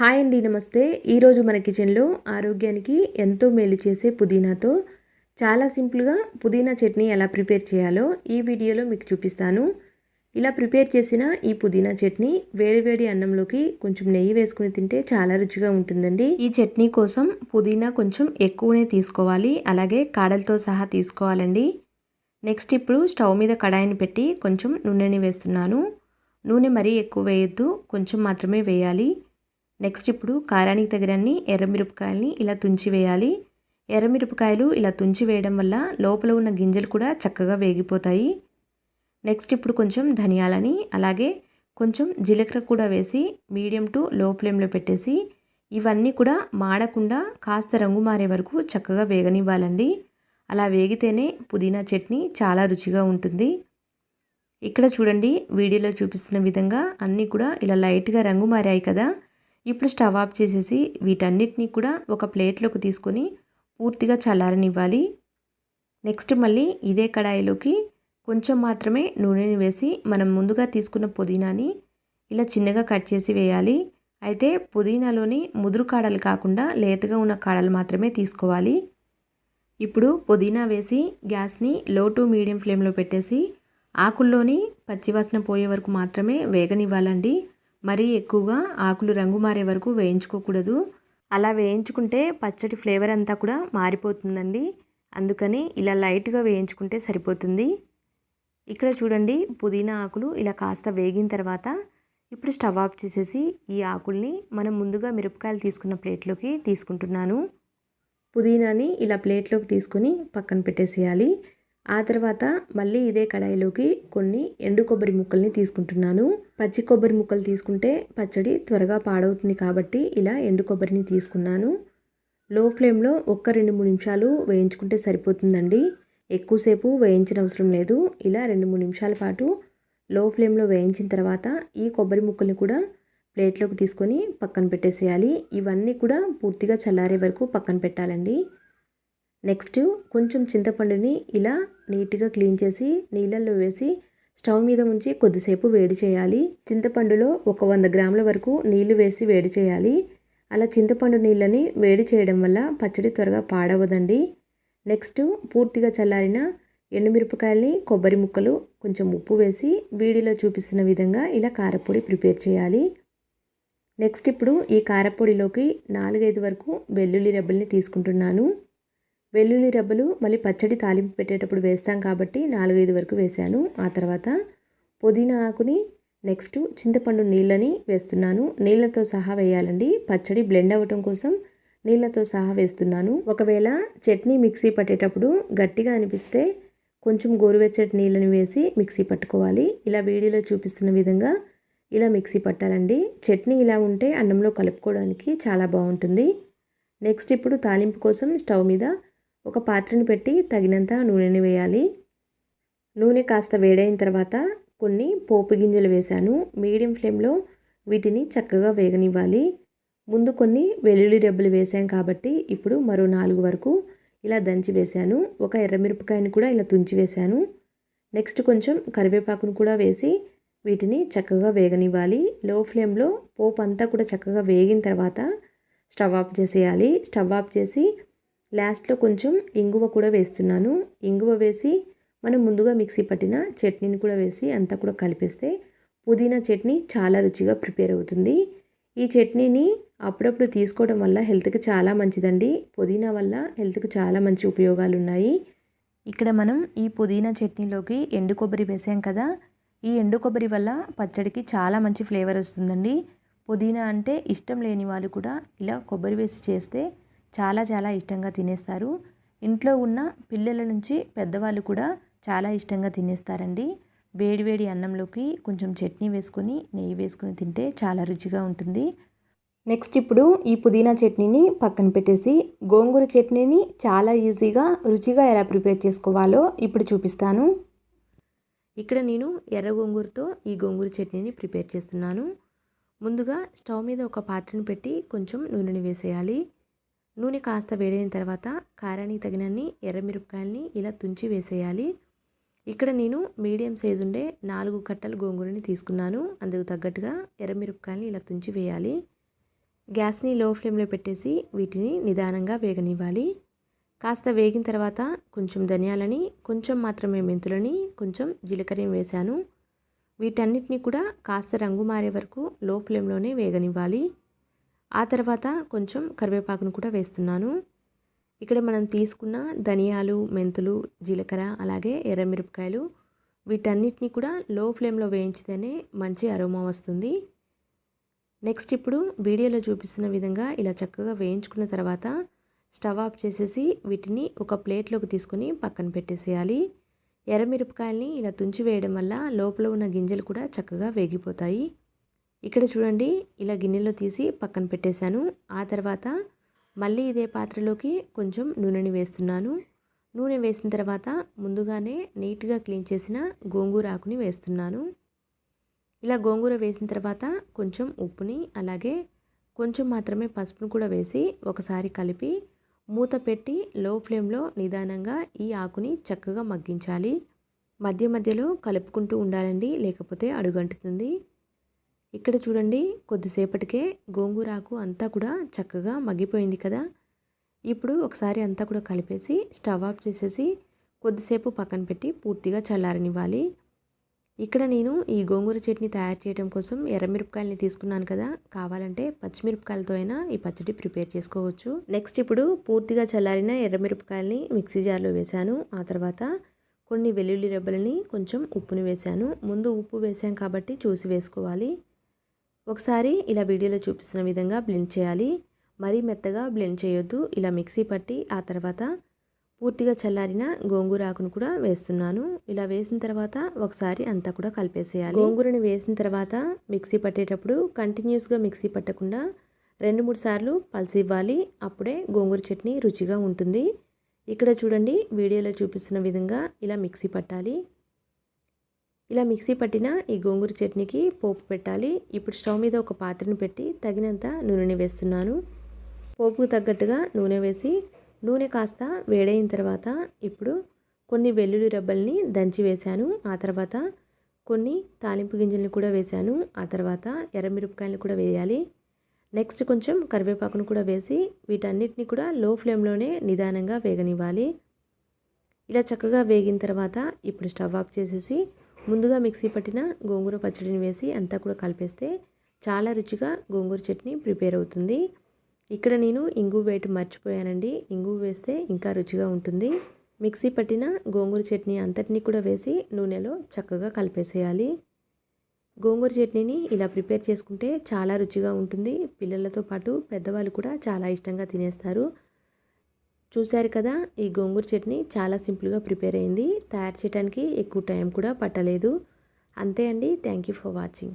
Hi అండి నమస్తే. ఈరోజు మన కిచెన్లో ఆరోగ్యానికి ఎంతో మేలు చేసే పుదీనాతో చాలా సింపుల్గా పుదీనా చట్నీ ఎలా ప్రిపేర్ చేయాలో ఈ వీడియోలో మీకు చూపిస్తాను. ఇలా ప్రిపేర్ చేసిన ఈ పుదీనా చట్నీ వేడివేడి అన్నంలోకి కొంచెం నెయ్యి వేసుకుని తింటే చాలా రుచిగా ఉంటుందండి. ఈ చట్నీ కోసం పుదీనా కొంచెం ఎక్కువనే తీసుకోవాలి అలాగే కాడలతో సహా తీసుకోవాలండి. నెక్స్ట్ ఇప్పుడు స్టవ్ మీద కడాయిని పెట్టి కొంచెం నూనెని వేస్తున్నాను. నూనె మరీ ఎక్కువ వేయొద్దు కొంచెం మాత్రమే వేయాలి. నెక్స్ట్ ఇప్పుడు కారానికి తగినన్ని ఎర్రమిరపకాయలని ఇలా తుంచి వేయాలి. ఎర్రమిరపకాయలు ఇలా తుంచి వేయడం వల్ల లోపల ఉన్న గింజలు కూడా చక్కగా వేగిపోతాయి. నెక్స్ట్ ఇప్పుడు కొంచెం ధనియాలని అలాగే కొంచెం జీలకర్ర కూడా వేసి మీడియం టు లో ఫ్లేమ్లో పెట్టేసి ఇవన్నీ కూడా మాడకుండా కాస్త రంగు మారే వరకు చక్కగా వేగనివ్వాలండి. అలా వేగితేనే పుదీనా చట్నీ చాలా రుచిగా ఉంటుంది. ఇక్కడ చూడండి వీడియోలో చూపిస్తున్న విధంగా అన్నీ కూడా ఇలా లైట్గా రంగు మారాయి కదా. ఇప్పుడు స్టవ్ ఆఫ్ చేసేసి వీటన్నిటిని కూడా ఒక ప్లేట్లోకి తీసుకొని పూర్తిగా చల్లారనివ్వాలి. నెక్స్ట్ మళ్ళీ ఇదే కడాయిలోకి కొంచెం మాత్రమే నూనెని వేసి మనం ముందుగా తీసుకున్న పుదీనాని ఇలా చిన్నగా కట్ చేసి వేయాలి. అయితే పుదీనాలోని ముదురు కాడలు కాకుండా లేతగా ఉన్న కాడలు మాత్రమే తీసుకోవాలి. ఇప్పుడు పుదీనా వేసి గ్యాస్ని లో టు మీడియం ఫ్లేమ్లో పెట్టేసి ఆకుల్లోని పచ్చివాసన పోయే వరకు మాత్రమే వేగనివ్వాలండి. మరీ ఎక్కువగా ఆకులు రంగు మారే వరకు వేయించుకోకూడదు. అలా వేయించుకుంటే పచ్చడి ఫ్లేవర్ అంతా కూడా మారిపోతుందండి. అందుకని ఇలా లైట్గా వేయించుకుంటే సరిపోతుంది. ఇక్కడ చూడండి పుదీనా ఆకులు ఇలా కాస్త వేగిన తర్వాత ఇప్పుడు స్టవ్ ఆఫ్ చేసేసి ఈ ఆకుల్ని మనం ముందుగా మిరపకాయలు తీసుకున్న ప్లేట్లోకి తీసుకుంటున్నాను. పుదీనాని ఇలా ప్లేట్లోకి తీసుకొని పక్కన పెట్టేసేయాలి. ఆ తర్వాత మళ్ళీ ఇదే కడాయిలోకి కొన్ని ఎండు కొబ్బరి ముక్కల్ని తీసుకుంటున్నాను. పచ్చి కొబ్బరి ముక్కలు తీసుకుంటే పచ్చడి త్వరగా పాడవుతుంది కాబట్టి ఇలా ఎండు కొబ్బరిని తీసుకున్నాను. లో ఫ్లేమ్లో ఒక్క రెండు మూడు నిమిషాలు వేయించుకుంటే సరిపోతుందండి. ఎక్కువసేపు వేయించిన అవసరం లేదు. ఇలా రెండు మూడు నిమిషాల పాటు లో ఫ్లేమ్లో వేయించిన తర్వాత ఈ కొబ్బరి ముక్కల్ని కూడా ప్లేట్లోకి తీసుకొని పక్కన పెట్టేసేయాలి. ఇవన్నీ కూడా పూర్తిగా చల్లారే వరకు పక్కన పెట్టాలండి. నెక్స్ట్ కొంచెం చింతపండుని ఇలా నీట్గా క్లీన్ చేసి నీళ్ళల్లో వేసి స్టవ్ మీద ఉంచి కొద్దిసేపు వేడి చేయాలి. చింతపండులో ఒక వంద గ్రాముల వరకు నీళ్ళు వేసి వేడి చేయాలి. అలా చింతపండు నీళ్ళని వేడి చేయడం వల్ల పచ్చడి త్వరగా పాడవదండి. నెక్స్ట్ పూర్తిగా చల్లారిన ఎండుమిరపకాయల్ని కొబ్బరి ముక్కలు కొంచెం ఉప్పు వేసి వీడిలో చూపిస్తున్న విధంగా ఇలా కారపొడి ప్రిపేర్ చేయాలి. నెక్స్ట్ ఇప్పుడు ఈ కారపొడిలోకి నాలుగైదు వరకు వెల్లుల్లి రెబ్బల్ని తీసుకుంటున్నాను. వెల్లుల్లి రెబ్బలు మళ్ళీ పచ్చడి తాలింపు పెట్టేటప్పుడు వేస్తాం కాబట్టి నాలుగైదు వరకు వేశాను. ఆ తర్వాత పుదీనా ఆకుని నెక్స్ట్ చింతపండు నీళ్ళని వేస్తున్నాను. నీళ్ళతో సహా వేయాలండి. పచ్చడి బ్లెండ్ అవ్వటం కోసం నీళ్ళతో సహా వేస్తున్నాను. ఒకవేళ చట్నీ మిక్సీ పట్టేటప్పుడు గట్టిగా అనిపిస్తే కొంచెం గోరువెచ్చటి నీళ్ళని వేసి మిక్సీ పట్టుకోవాలి. ఇలా వీడియోలో చూపిస్తున్న విధంగా ఇలా మిక్సీ పట్టాలండి. చట్నీ ఇలా ఉంటే అన్నంలో కలుపుకోవడానికి చాలా బాగుంటుంది. నెక్స్ట్ ఇప్పుడు తాలింపు కోసం స్టవ్ మీద ఒక పాత్రను పెట్టి తగినంత నూనెని వేయాలి. నూనె కాస్త వేడైన తర్వాత కొన్ని పోపు గింజలు వేశాను. మీడియం ఫ్లేమ్లో వీటిని చక్కగా వేగనివ్వాలి. ముందు కొన్ని వెల్లుల్లి రెబ్బలు వేసాం కాబట్టి ఇప్పుడు మరో నాలుగు వరకు ఇలా దంచి వేశాను. ఒక ఎర్రమిరపకాయని కూడా ఇలా తుంచి వేశాను. నెక్స్ట్ కొంచెం కరివేపాకును కూడా వేసి వీటిని చక్కగా వేగనివ్వాలి. లో ఫ్లేమ్లో పోపు అంతా కూడా చక్కగా వేగిన తర్వాత స్టవ్ ఆఫ్ చేసేయాలి. స్టవ్ ఆఫ్ చేసి లాస్ట్లో కొంచెం ఇంగువ కూడా వేస్తున్నాను. ఇంగువ వేసి మనం ముందుగా మిక్సీ పట్టిన చట్నీని కూడా వేసి అంతా కూడా కలిపేస్తే పుదీనా చట్నీ చాలా రుచిగా ప్రిపేర్ అవుతుంది. ఈ చట్నీని అప్పుడప్పుడు తీసుకోవడం వల్ల హెల్త్కి చాలా మంచిదండి. పుదీనా వల్ల హెల్త్కి చాలా మంచి ఉపయోగాలు ఉన్నాయి ఇక్కడ మనం ఈ పుదీనా చట్నీలోకి ఎండు కొబ్బరి వేసాం కదా. ఈ ఎండు కొబ్బరి వల్ల పచ్చడికి చాలా మంచి ఫ్లేవర్ వస్తుందండి. పుదీనా అంటే ఇష్టం లేని వాళ్ళు కూడా ఇలా కొబ్బరి వేసి చేస్తే చాలా చాలా ఇష్టంగా తినేస్తారు. ఇంట్లో ఉన్న పిల్లల నుంచి పెద్దవాళ్ళు కూడా చాలా ఇష్టంగా తినేస్తారండి. వేడివేడి అన్నంలోకి కొంచెం చట్నీ వేసుకొని నెయ్యి వేసుకొని తింటే చాలా రుచిగా ఉంటుంది. నెక్స్ట్ ఇప్పుడు ఈ పుదీనా చట్నీని పక్కన పెట్టేసి గోంగూర చట్నీని చాలా ఈజీగా రుచిగా ఎలా ప్రిపేర్ చేసుకోవాలో ఇప్పుడు చూపిస్తాను. ఇక్కడ నేను ఎర్ర గోంగూరతో ఈ గోంగూర చట్నీని ప్రిపేర్ చేస్తున్నాను. ముందుగా స్టవ్ మీద ఒక పాత్రను పెట్టి కొంచెం నూనెని వేసేయాలి. నూనె కాస్త వేడైన తర్వాత కారానికి తగినన్ని ఎర్రమిరపకాయలని ఇలా తుంచి వేసేయాలి. ఇక్కడ నేను మీడియం సైజు ఉండే నాలుగు కట్టలు గోంగూరని తీసుకున్నాను. అందుకు తగ్గట్టుగా ఎర్రమిరపకాయలని ఇలా తుంచి వేయాలి. గ్యాస్ని లో ఫ్లేమ్లో పెట్టేసి వీటిని నిదానంగా వేగనివ్వాలి. కాస్త వేగిన తర్వాత కొంచెం ధనియాలని కొంచెం మాత్రమే మెంతులని కొంచెం జీలకర్రని వేశాను. వీటన్నిటిని కూడా కాస్త రంగు మారే వరకు లో ఫ్లేమ్లోనే వేగనివ్వాలి. ఆ తర్వాత కొంచెం కరివేపాకును కూడా వేస్తున్నాను. ఇక్కడ మనం తీసుకున్న ధనియాలు మెంతులు జీలకర్ర అలాగే ఎర్రమిరపకాయలు వీటన్నిటిని కూడా లో ఫ్లేమ్లో వేయించితేనే మంచి అరోమా వస్తుంది. నెక్స్ట్ ఇప్పుడు వీడియోలో చూపిస్తున్న విధంగా ఇలా చక్కగా వేయించుకున్న తర్వాత స్టవ్ ఆఫ్ చేసేసి వీటిని ఒక ప్లేట్లోకి తీసుకొని పక్కన పెట్టేసేయాలి. ఎర్రమిరపకాయల్ని ఇలా తుంచి వేయడం వల్ల లోపల ఉన్న గింజలు కూడా చక్కగా వేగిపోతాయి. ఇక్కడ చూడండి ఇలా గిన్నెలో తీసి పక్కన పెట్టేశాను. ఆ తర్వాత మళ్ళీ ఇదే పాత్రలోకి కొంచెం నూనెని వేస్తున్నాను. నూనె వేసిన తర్వాత ముందుగానే నీట్గా క్లీన్ చేసిన గోంగూర ఆకుని వేస్తున్నాను. ఇలా గోంగూర వేసిన తర్వాత కొంచెం ఉప్పుని అలాగే కొంచెం మాత్రమే పసుపును కూడా వేసి ఒకసారి కలిపి మూత పెట్టి లో ఫ్లేమ్లో నిదానంగా ఈ ఆకుని చక్కగా మగ్గించాలి. మధ్య మధ్యలో కలుపుకుంటూ ఉండాలండి లేకపోతే అడుగంటుతుంది. ఇక్కడ చూడండి కొద్దిసేపటికే గోంగూర ఆకు అంతా కూడా చక్కగా మగ్గిపోయింది కదా. ఇప్పుడు ఒకసారి అంతా కూడా కలిపేసి స్టవ్ ఆఫ్ చేసేసి కొద్దిసేపు పక్కన పెట్టి పూర్తిగా చల్లారనివ్వాలి. ఇక్కడ నేను ఈ గోంగూర చట్నీ తయారు చేయడం కోసం ఎర్రమిరపకాయలని తీసుకున్నాను కదా. కావాలంటే పచ్చిమిరపకాయలతో అయినా ఈ పచ్చడి ప్రిపేర్ చేసుకోవచ్చు. నెక్స్ట్ ఇప్పుడు పూర్తిగా చల్లారిన ఎర్రమిరపకాయలని మిక్సీ జార్లో వేశాను. ఆ తర్వాత కొన్ని వెల్లుల్లి రెబ్బలని కొంచెం ఉప్పుని వేశాను. ముందు ఉప్పు వేసాం కాబట్టి చూసి వేసుకోవాలి. ఒకసారి ఇలా వీడియోలో చూపిస్తున్న విధంగా బ్లెండ్ చేయాలి. మరీ మెత్తగా బ్లెండ్ చేయొద్దు. ఇలా మిక్సీ పట్టి ఆ తర్వాత పూర్తిగా చల్లారిన గోంగూర ఆకును కూడా వేస్తున్నాను. ఇలా వేసిన తర్వాత ఒకసారి అంతా కూడా కలిపేసేయాలి. గోంగూరని వేసిన తర్వాత మిక్సీ పట్టేటప్పుడు కంటిన్యూస్గా మిక్సీ పట్టకుండా రెండు మూడు సార్లు పల్సి ఇవ్వాలి. అప్పుడే గోంగూర చట్నీ రుచిగా ఉంటుంది. ఇక్కడ చూడండి వీడియోలో చూపిస్తున్న విధంగా ఇలా మిక్సీ పట్టాలి. ఇలా మిక్సీ పట్టిన ఈ గోంగూర చట్నీకి పోపు పెట్టాలి. ఇప్పుడు స్టవ్ మీద ఒక పాత్రను పెట్టి తగినంత నూనెని వేస్తున్నాను. పోపుకు తగ్గట్టుగా నూనె వేసి నూనె కాస్త వేడైన తర్వాత ఇప్పుడు కొన్ని వెల్లుల్లి రబ్బల్ని దంచి వేశాను. ఆ తర్వాత కొన్ని తాలింపు గింజల్ని కూడా వేశాను. ఆ తర్వాత ఎర్రమిరపకాయలు కూడా వేయాలి. నెక్స్ట్ కొంచెం కరివేపాకును కూడా వేసి వీటన్నిటిని కూడా లో ఫ్లేమ్లోనే నిదానంగా వేగనివ్వాలి. ఇలా చక్కగా వేగిన తర్వాత ఇప్పుడు స్టవ్ ఆఫ్ చేసేసి ముందుగా మిక్సీ పట్టిన గోంగూర పచ్చడిని వేసి అంతా కూడా కలిపేస్తే చాలా రుచిగా గోంగూర చట్నీ ప్రిపేర్ అవుతుంది. ఇక్కడ నేను ఇంగు వేయటం మర్చిపోయానండి. ఇంగు వేస్తే ఇంకా రుచిగా ఉంటుంది. మిక్సీ పట్టిన గోంగూర చట్నీ అంతటినీ కూడా వేసి నూనెలో చక్కగా కలిపేసేయాలి. గోంగూర చట్నీని ఇలా ప్రిపేర్ చేసుకుంటే చాలా రుచిగా ఉంటుంది. పిల్లలతో పాటు పెద్దవాళ్ళు కూడా చాలా ఇష్టంగా తినేస్తారు. చూశారు కదా ఈ గోంగూర చట్నీ చాలా సింపుల్గా ప్రిపేర్ అయింది. తయారు చేయడానికి ఎక్కువ టైం కూడా పట్టలేదు. అంతే అండి. Thank you for watching.